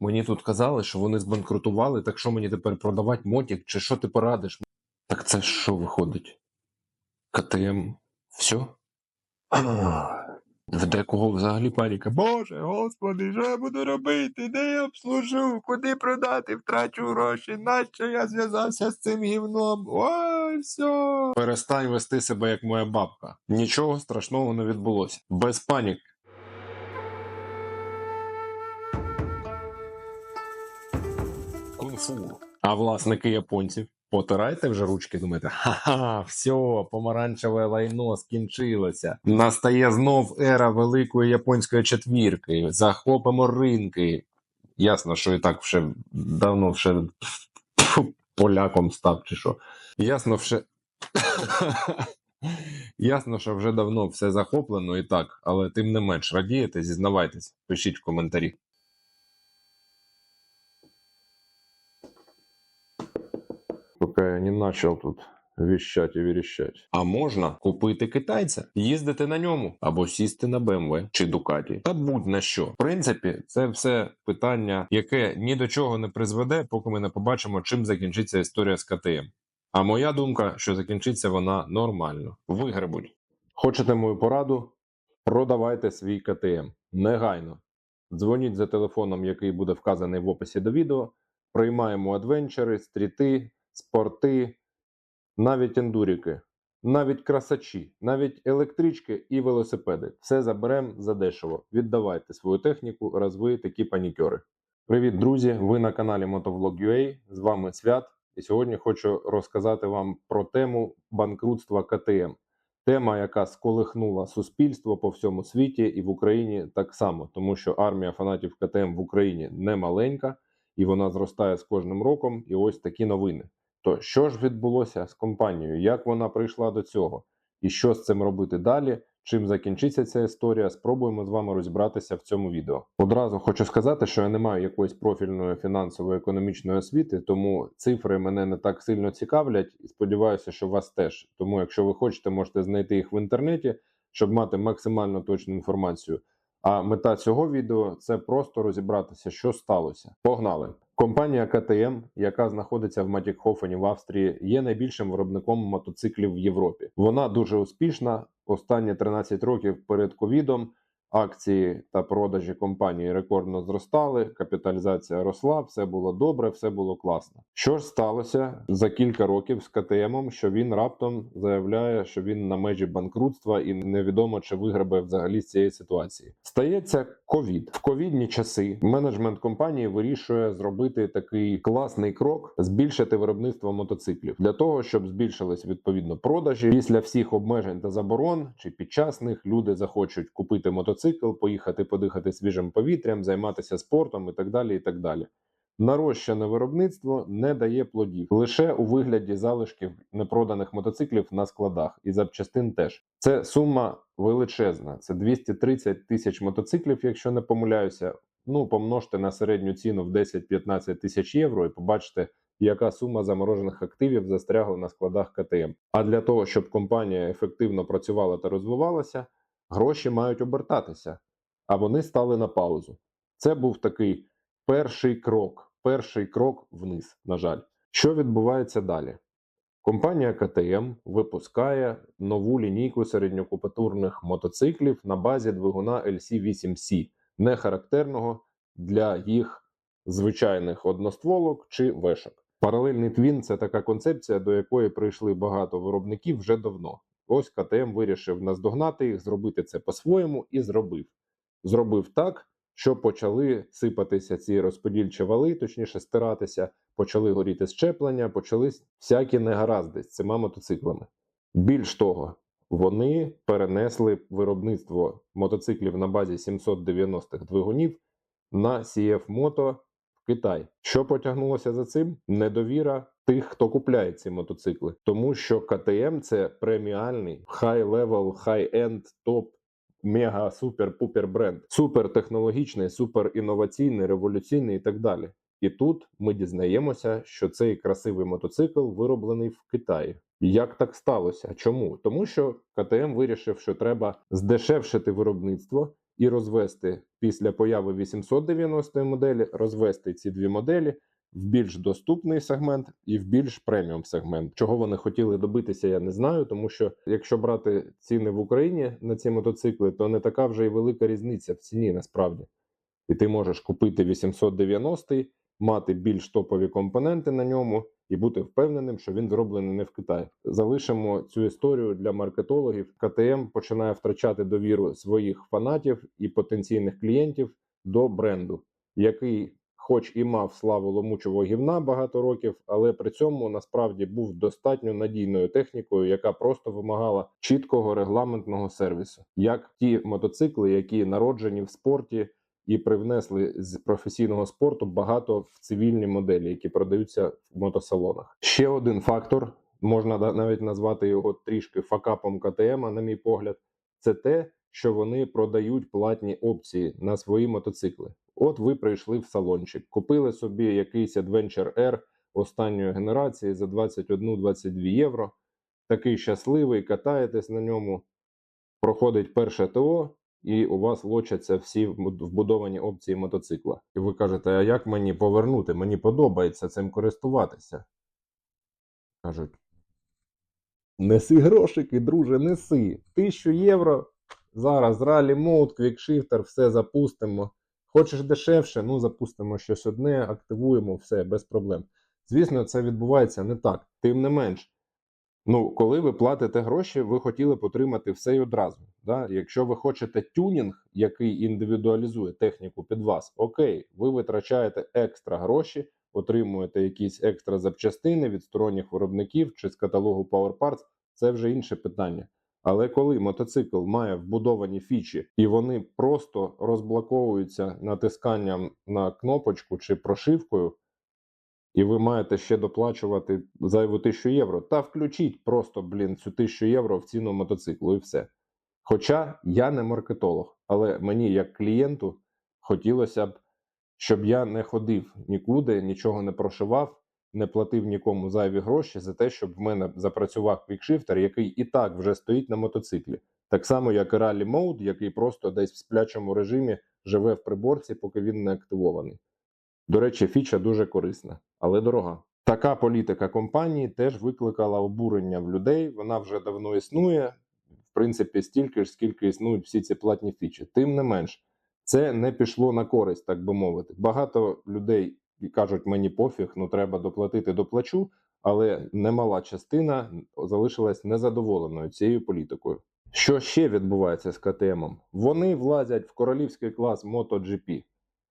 Мені тут казали, що вони збанкрутували, так що мені тепер продавати мотик, чи що ти порадиш? Так це що виходить? КТМ все? В декого взагалі паніка. Боже, господи, що я буду робити? Де я обслужу? Куди продати? Втрачу гроші. Нащо я зв'язався з цим гівном? Ой, все. Перестань вести себе як моя бабка. Нічого страшного не відбулося. Без панік. Кунг-фу. А власники японців. Потирайте вже ручки, думаєте, ха-ха, все, помаранчеве лайно скінчилося. Настає знов ера великої японської четвірки. Захопимо ринки. Ясно, що і так вже давно вже поляком став, чи що. Ясно, вже. Ясно, що вже давно все захоплено і так, але тим не менш радієте, зізнавайтесь, пишіть в коментарі. Пока я не начал тут віщать і віріщать. А можна купити китайця, їздити на ньому або сісти на BMW чи Дукаті. Та будь на що. В принципі, це все питання, яке ні до чого не призведе, поки ми не побачимо, чим закінчиться історія з КТМ. А моя думка, що закінчиться вона нормально. Вигребуть. Хочете мою пораду? Продавайте свій КТМ негайно. Дзвоніть за телефоном, який буде вказаний в описі до відео. Приймаємо адвенчери, стріти, спорти, навіть ендуріки, навіть красачі, навіть електрички і велосипеди. Все заберемо задешево. Віддавайте свою техніку, раз ви такі панікьори. Привіт, друзі! Ви на каналі Motovlog.ua, З вами Свят. І сьогодні хочу розказати вам про тему банкрутства КТМ. Тема, яка сколихнула суспільство по всьому світі і в Україні так само, тому що армія фанатів КТМ в Україні не маленька, і вона зростає з кожним роком. І ось такі новини. То що ж відбулося з компанією? Як вона прийшла до цього? І що з цим робити далі? Чим закінчиться ця історія? Спробуємо з вами розібратися в цьому відео. Одразу хочу сказати, що я не маю якоїсь профільної фінансової економічної освіти, тому цифри мене не так сильно цікавлять і сподіваюся, що вас теж. Тому, якщо ви хочете, можете знайти їх в інтернеті, щоб мати максимально точну інформацію. А мета цього відео це просто розібратися, що сталося. Погнали! Компанія КТМ, яка знаходиться в Матікхофені в Австрії, є найбільшим виробником мотоциклів в Європі. Вона дуже успішна. Останні 13 років перед ковідом акції та продажі компанії рекордно зростали, капіталізація росла, все було добре, все було класно. Що ж сталося за кілька років з КТМом, що він раптом заявляє, що він на межі банкрутства і невідомо чи вигребе взагалі з цієї ситуації. Стається ковід в ковідні часи. Менеджмент компанії вирішує зробити такий класний крок, збільшити виробництво мотоциклів для того, щоб збільшились відповідно продажі після всіх обмежень та заборон, чи під час них люди захочуть купити мотоцикл, поїхати подихати свіжим повітрям, займатися спортом і так далі. І так далі. Нарощене виробництво не дає плодів лише у вигляді залишків непроданих мотоциклів на складах і запчастин теж. Це сума величезна. Це 230 тисяч мотоциклів, якщо не помиляюся. Ну помножте на середню ціну в 10-15 тисяч євро і побачите, яка сума заморожених активів застрягла на складах КТМ. А для того, щоб компанія ефективно працювала та розвивалася, гроші мають обертатися, а вони стали на паузу. Це був такий перший крок. Перший крок вниз, на жаль. Що відбувається далі? Компанія КТМ випускає нову лінійку середньокупатурних мотоциклів на базі двигуна LC8C, не характерного для їх звичайних одностволок чи вешок. Паралельний твін це така концепція, до якої прийшли багато виробників вже давно. Ось КТМ вирішив наздогнати їх, зробити це по-своєму і зробив. Зробив так, що почали сипатися ці розподільчі вали, точніше стиратися, почали горіти щеплення, почали всякі негаразди з цими мотоциклами. Більш того, вони перенесли виробництво мотоциклів на базі 790-х двигунів на CF Moto Китай. Що потягнулося за цим? Недовіра тих, хто купляє ці мотоцикли, тому що КТМ це преміальний хай-левел, хай-енд, топ мега супер пупер бренд, супер технологічний, супер інноваційний, революційний і так далі. І тут ми дізнаємося, що цей красивий мотоцикл вироблений в Китаї. Як так сталося? Чому? Тому що КТМ вирішив, що треба здешевшити виробництво і розвести після появи 890 моделі, розвести ці дві моделі в більш доступний сегмент і в більш преміум сегмент. Чого вони хотіли добитися, я не знаю, тому що якщо брати ціни в Україні на ці мотоцикли, то не така вже й велика різниця в ціні насправді. І ти можеш купити 890, мати більш топові компоненти на ньому і бути впевненим, що він зроблений не в Китаї. Залишимо цю історію для маркетологів. КТМ починає втрачати довіру своїх фанатів і потенційних клієнтів до бренду, який, хоч і мав славу ломучого гівна багато років, але при цьому насправді був достатньо надійною технікою, яка просто вимагала чіткого регламентного сервісу, як ті мотоцикли, які народжені в спорті і привнесли з професійного спорту багато в цивільні моделі, які продаються в мотосалонах. Ще один фактор можна навіть назвати його трішки факапом КТМ, на мій погляд, це те, що вони продають платні опції на свої мотоцикли. От ви прийшли в салончик, купили собі якийсь Adventure R останньої генерації за 21-22 євро. Такий щасливий, катаєтесь на ньому, проходить перше ТО, і у вас лочаться всі вбудовані опції мотоцикла. І ви кажете, а як мені повернути? Мені подобається цим користуватися. Кажуть. Неси грошики, друже, неси. Тисячу євро. Зараз ралі мод, квікшифтер, все запустимо. Хочеш дешевше? Ну запустимо щось одне, активуємо, все, без проблем. Звісно, це відбувається не так. Тим не менш, Ну, коли ви платите гроші, ви хотіли б отримати все й одразу. Да? Якщо ви хочете тюнінг, який індивідуалізує техніку під вас, окей, ви витрачаєте екстра гроші, отримуєте якісь екстра запчастини від сторонніх виробників чи з каталогу Power Parts, це вже інше питання. Але коли мотоцикл має вбудовані фічі і вони просто розблоковуються натисканням на кнопочку чи прошивкою, і ви маєте ще доплачувати зайву тисячу євро. Та включіть просто, блін, цю тисячу євро в ціну мотоциклу і все. Хоча я не маркетолог, але мені, як клієнту, хотілося б, щоб я не ходив нікуди, нічого не прошивав, не платив нікому зайві гроші за те, щоб в мене запрацював квікшифтер, який і так вже стоїть на мотоциклі. Так само, як і ралі Mode, який просто десь в сплячому режимі живе в приборці, поки він не активований. До речі, фіча дуже корисна, але дорога. Така політика компанії теж викликала обурення в людей. Вона вже давно існує, в принципі, стільки ж, скільки існують всі ці платні фічі. Тим не менш, це не пішло на користь, так би мовити. Багато людей кажуть, мені пофіг, ну треба доплатити доплачу, але немала частина залишилась незадоволеною цією політикою. Що ще відбувається з КТМом? Вони влазять в королівський клас MotoGP.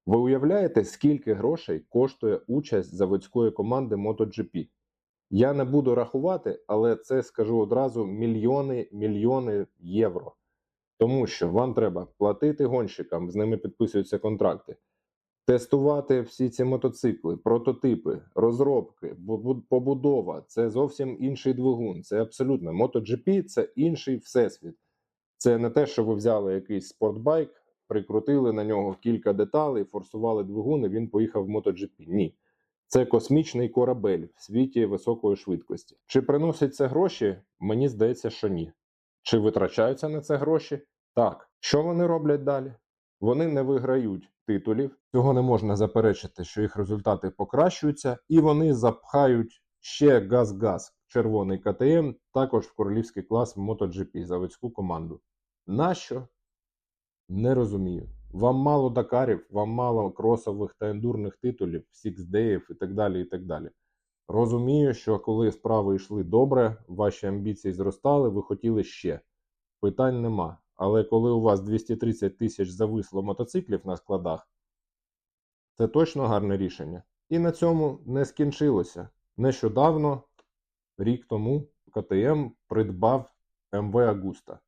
Ви уявляєте, скільки грошей коштує участь заводської команди MotoGP? Я не буду рахувати, але це скажу одразу мільйони мільйони євро. Тому що вам треба платити гонщикам, з ними підписуються контракти, тестувати всі ці мотоцикли, прототипи, розробки, побудова це зовсім інший двигун. Це абсолютно MotoGP це інший всесвіт. Це не те, що ви взяли якийсь спортбайк, прикрутили на нього кілька деталей, форсували двигун, і він поїхав в MotoGP. Ні. Це космічний корабель в світі високої швидкості. Чи приносять це гроші? Мені здається, що ні. Чи витрачаються на це гроші? Так. Що вони роблять далі? Вони не виграють титулів. Цього не можна заперечити, що їх результати покращуються, і вони запхають ще газ-газ червоний КТМ, також в королівський клас MotoGP, заводську команду. Нащо? Не розумію. Вам мало Дакарів, вам мало кросових та ендурних титулів, сіксдеїв і так далі. і так далі. Розумію, що коли справи йшли добре, ваші амбіції зростали, ви хотіли ще. Питань нема. Але коли у вас 230 тисяч зависло мотоциклів на складах, це точно гарне рішення. І на цьому не скінчилося. Нещодавно, рік тому, КТМ придбав МВ Агуста,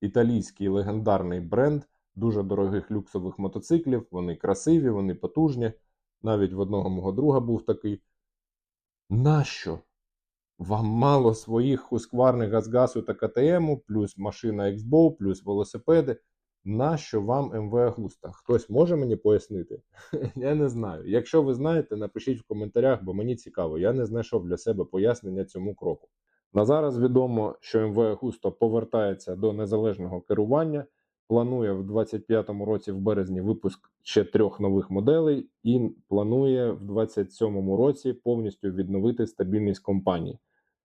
італійський легендарний бренд дуже дорогих люксових мотоциклів. Вони красиві, вони потужні. Навіть в одного мого друга був такий. Нащо? Вам мало своїх хускварних газгасу та КТМу, плюс машина Xbow, плюс велосипеди. Нащо вам МВ Агуста? Хтось може мені пояснити? Я не знаю. Якщо ви знаєте, напишіть в коментарях, бо мені цікаво. Я не знайшов для себе пояснення цьому кроку. На зараз відомо, що МВ Агуста повертається до незалежного керування. Планує в 25-му році в березні випуск ще трьох нових моделей і планує в 27-му році повністю відновити стабільність компанії.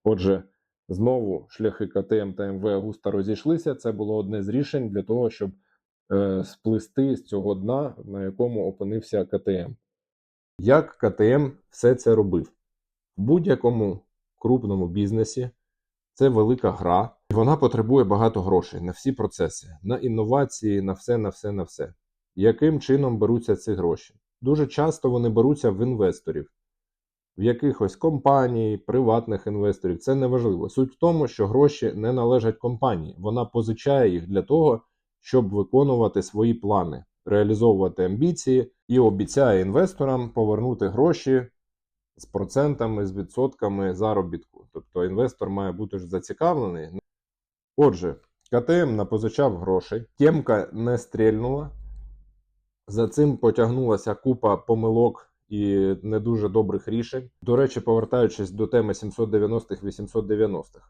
Отже, знову шляхи КТМ та МВ густо розійшлися. Це було одне з рішень для того, щоб е, сплисти з цього дна, на якому опинився КТМ. Як КТМ все це робив? В будь-якому крупному бізнесі це велика гра, і вона потребує багато грошей на всі процеси, на інновації, на все, на все, на все. Яким чином беруться ці гроші? Дуже часто вони беруться в інвесторів, в якихось компаній, приватних інвесторів. Це не важливо. Суть в тому, що гроші не належать компанії. Вона позичає їх для того, щоб виконувати свої плани, реалізовувати амбіції і обіцяє інвесторам повернути гроші з процентами, з відсотками заробітку. Тобто інвестор має бути ж зацікавлений. Отже, КТМ напозичав грошей, Тємка не стрільнула. За цим потягнулася купа помилок і не дуже добрих рішень. До речі, повертаючись до теми 790-х, 890-х,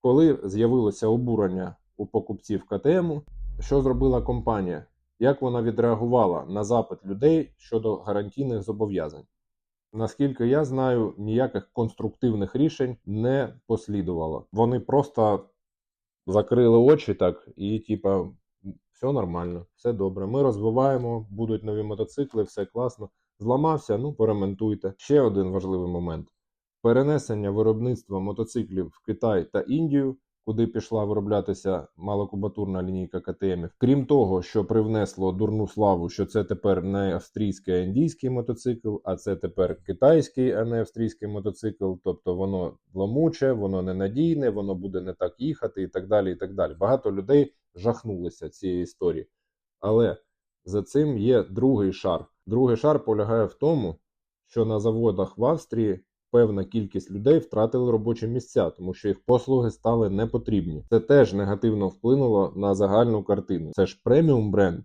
коли з'явилося обурення у покупців КТМ, що зробила компанія? Як вона відреагувала на запит людей щодо гарантійних зобов'язань? Наскільки я знаю, ніяких конструктивних рішень не послідувало. Вони просто закрили очі так і, типа, все нормально, все добре. Ми розвиваємо, будуть нові мотоцикли, все класно. Зламався, ну поремонтуйте. Ще один важливий момент: перенесення виробництва мотоциклів в Китай та Індію, куди пішла вироблятися малокубатурна лінійка КТМів. Крім того, що привнесло дурну славу, що це тепер не австрійський, а індійський мотоцикл, а це тепер китайський, а не австрійський мотоцикл. Тобто воно ламуче, воно ненадійне, воно буде не так їхати, і так далі. і так далі. Багато людей жахнулися цієї історії. Але за цим є другий шар. Другий шар полягає в тому, що на заводах в Австрії певна кількість людей втратили робочі місця, тому що їх послуги стали непотрібні. Це теж негативно вплинуло на загальну картину. Це ж преміум бренд.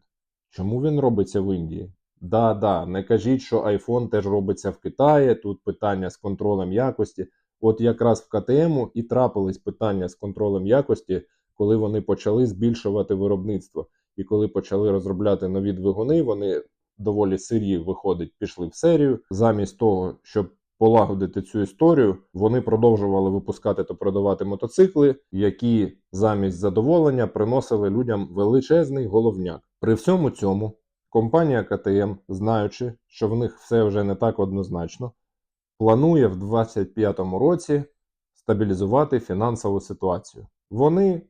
Чому він робиться в Індії? Да, да, не кажіть, що iPhone теж робиться в Китаї. Тут питання з контролем якості. От якраз в КТМ і трапились питання з контролем якості, коли вони почали збільшувати виробництво. І коли почали розробляти нові двигуни, вони доволі сирі виходить, пішли в серію. Замість того, щоб полагодити цю історію, вони продовжували випускати та продавати мотоцикли, які замість задоволення приносили людям величезний головняк. При всьому цьому компанія КТМ, знаючи, що в них все вже не так однозначно, планує в 2025 році стабілізувати фінансову ситуацію. Вони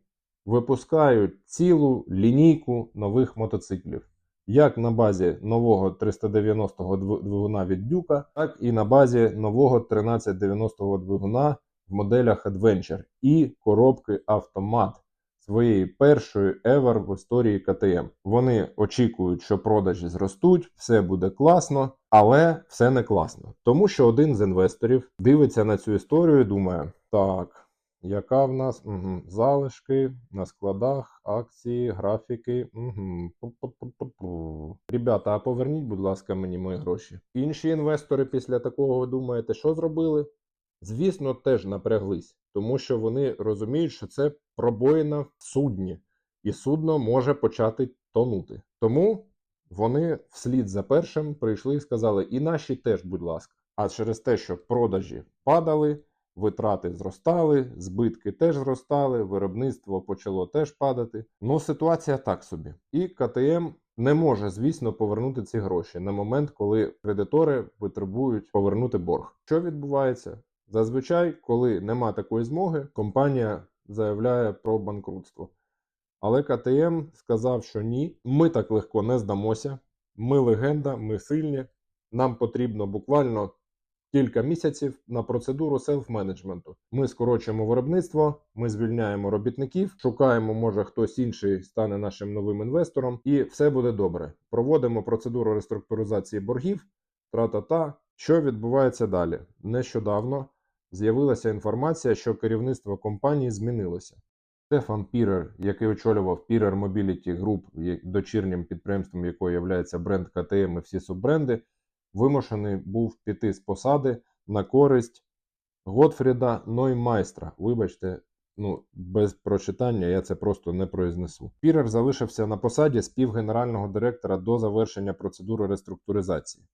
випускають цілу лінійку нових мотоциклів, як на базі нового 390-го двигуна від Дюка, так і на базі нового 1390-го двигуна в моделях Adventure і коробки автомат своєї першої ever в історії КТМ. Вони очікують, що продажі зростуть, все буде класно, але все не класно. Тому що один з інвесторів дивиться на цю історію і думає: так. Яка в нас угу. залишки на складах, акції, графіки. Угу. Ребята, а поверніть, будь ласка, мені мої гроші. Інші інвестори після такого ви думаєте, що зробили? Звісно, теж напряглись, тому що вони розуміють, що це пробоїна в судні, і судно може почати тонути. Тому вони вслід за першим прийшли і сказали: і наші теж, будь ласка. А через те, що продажі падали витрати зростали, збитки теж зростали, виробництво почало теж падати. Ну, ситуація так собі. І КТМ не може, звісно, повернути ці гроші на момент, коли кредитори потребують повернути борг. Що відбувається? Зазвичай, коли нема такої змоги, компанія заявляє про банкрутство. Але КТМ сказав, що ні, ми так легко не здамося. Ми легенда, ми сильні. Нам потрібно буквально кілька місяців на процедуру селф-менеджменту. Ми скорочуємо виробництво, ми звільняємо робітників, шукаємо, може хтось інший стане нашим новим інвестором, і все буде добре. Проводимо процедуру реструктуризації боргів, тра-та-та. Що відбувається далі? Нещодавно з'явилася інформація, що керівництво компанії змінилося. Стефан Пірер, який очолював Пірер Mobility Group, дочірнім підприємством якої є бренд КТМ і всі суббренди, вимушений був піти з посади на користь Готфріда Ноймайстра. Вибачте, Ну, без прочитання я це просто не произнесу. Пірер залишився на посаді співгенерального директора до завершення процедури реструктуризації.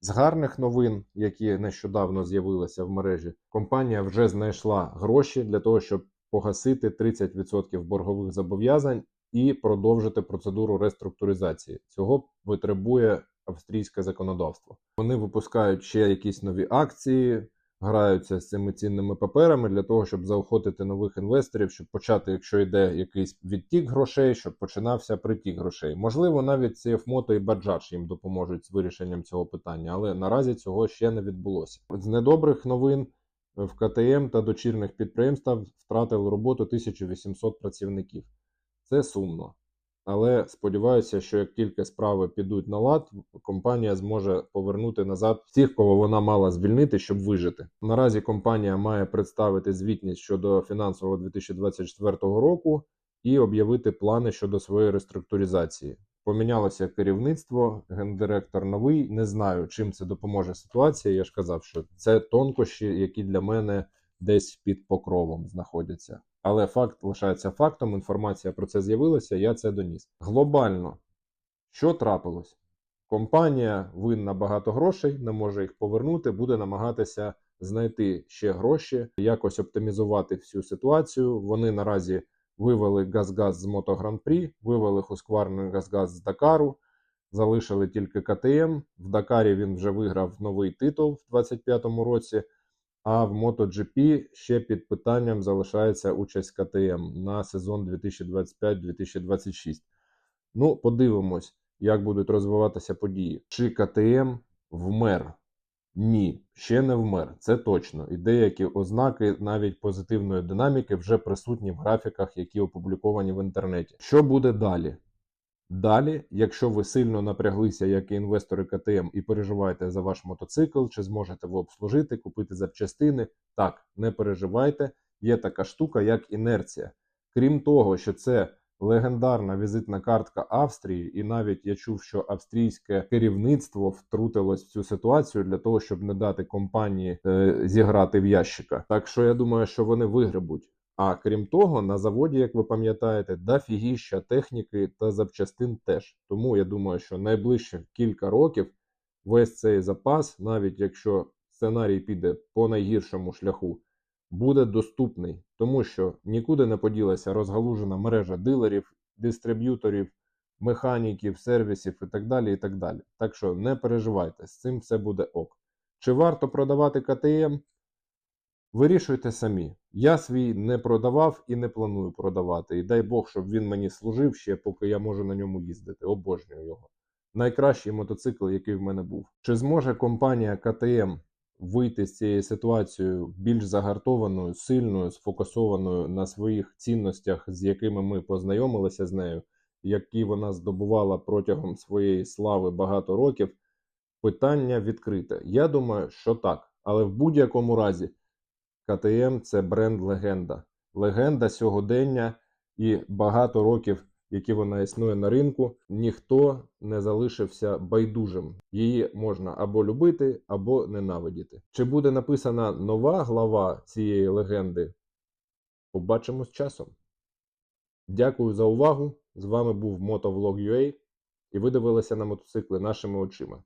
З гарних новин, які нещодавно з'явилися в мережі, компанія вже знайшла гроші для того, щоб погасити 30% боргових зобов'язань і продовжити процедуру реструктуризації. Цього витребує австрійське законодавство. Вони випускають ще якісь нові акції, граються з цими цінними паперами для того, щоб заохотити нових інвесторів, щоб почати, якщо йде якийсь відтік грошей, щоб починався притік грошей. Можливо, навіть CFMOTO і Bajaj їм допоможуть з вирішенням цього питання, але наразі цього ще не відбулося. З недобрих новин в КТМ та дочірних підприємствах втратили роботу 1800 працівників. Це сумно. Але сподіваюся, що як тільки справи підуть на лад, компанія зможе повернути назад всіх, кого вона мала звільнити, щоб вижити. Наразі компанія має представити звітність щодо фінансового 2024 року і об'явити плани щодо своєї реструктуризації. Помінялося керівництво, гендиректор новий. Не знаю, чим це допоможе ситуації. Я ж казав, що це тонкощі, які для мене десь під покровом знаходяться. Але факт лишається фактом. Інформація про це з'явилася. Я це доніс. Глобально, що трапилось? Компанія винна багато грошей, не може їх повернути, буде намагатися знайти ще гроші, якось оптимізувати всю ситуацію. Вони наразі вивели Газгаз з Мото Гран-прі, вивели Husqvarna Газгаз з Дакару, залишили тільки КТМ. В Дакарі він вже виграв новий титул в 2025 році. А в MotoGP ще під питанням залишається участь КТМ на сезон 2025-2026. Ну, подивимось, як будуть розвиватися події. Чи КТМ вмер? Ні, ще не вмер, це точно. І деякі ознаки навіть позитивної динаміки вже присутні в графіках, які опубліковані в інтернеті. Що буде далі? Далі, якщо ви сильно напряглися, як інвестори КТМ, і переживаєте за ваш мотоцикл, чи зможете ви обслужити, купити запчастини, так, не переживайте, є така штука, як інерція. Крім того, що це легендарна візитна картка Австрії, і навіть я чув, що австрійське керівництво втрутилось в цю ситуацію для того, щоб не дати компанії е, зіграти в ящика. Так що я думаю, що вони вигребуть. А крім того, на заводі, як ви пам'ятаєте, дофігіща техніки та запчастин теж. Тому я думаю, що найближчих кілька років весь цей запас, навіть якщо сценарій піде по найгіршому шляху, буде доступний, тому що нікуди не поділася розгалужена мережа дилерів, дистриб'юторів, механіків, сервісів і так далі. і Так далі. Так що не переживайте, з цим все буде ок. Чи варто продавати КТМ? Вирішуйте самі. Я свій не продавав і не планую продавати. І дай Бог, щоб він мені служив ще, поки я можу на ньому їздити. Обожнюю його. Найкращий мотоцикл, який в мене був. Чи зможе компанія КТМ вийти з цієї ситуації більш загартованою, сильною, сфокусованою на своїх цінностях, з якими ми познайомилися з нею, які вона здобувала протягом своєї слави багато років? Питання відкрите. Я думаю, що так. Але в будь-якому разі. КТМ це бренд легенда. Легенда сьогодення і багато років, які вона існує на ринку, ніхто не залишився байдужим. Її можна або любити, або ненавидіти. Чи буде написана нова глава цієї легенди? Побачимо з часом. Дякую за увагу. З вами був Motovlog.ua і ви дивилися на мотоцикли нашими очима.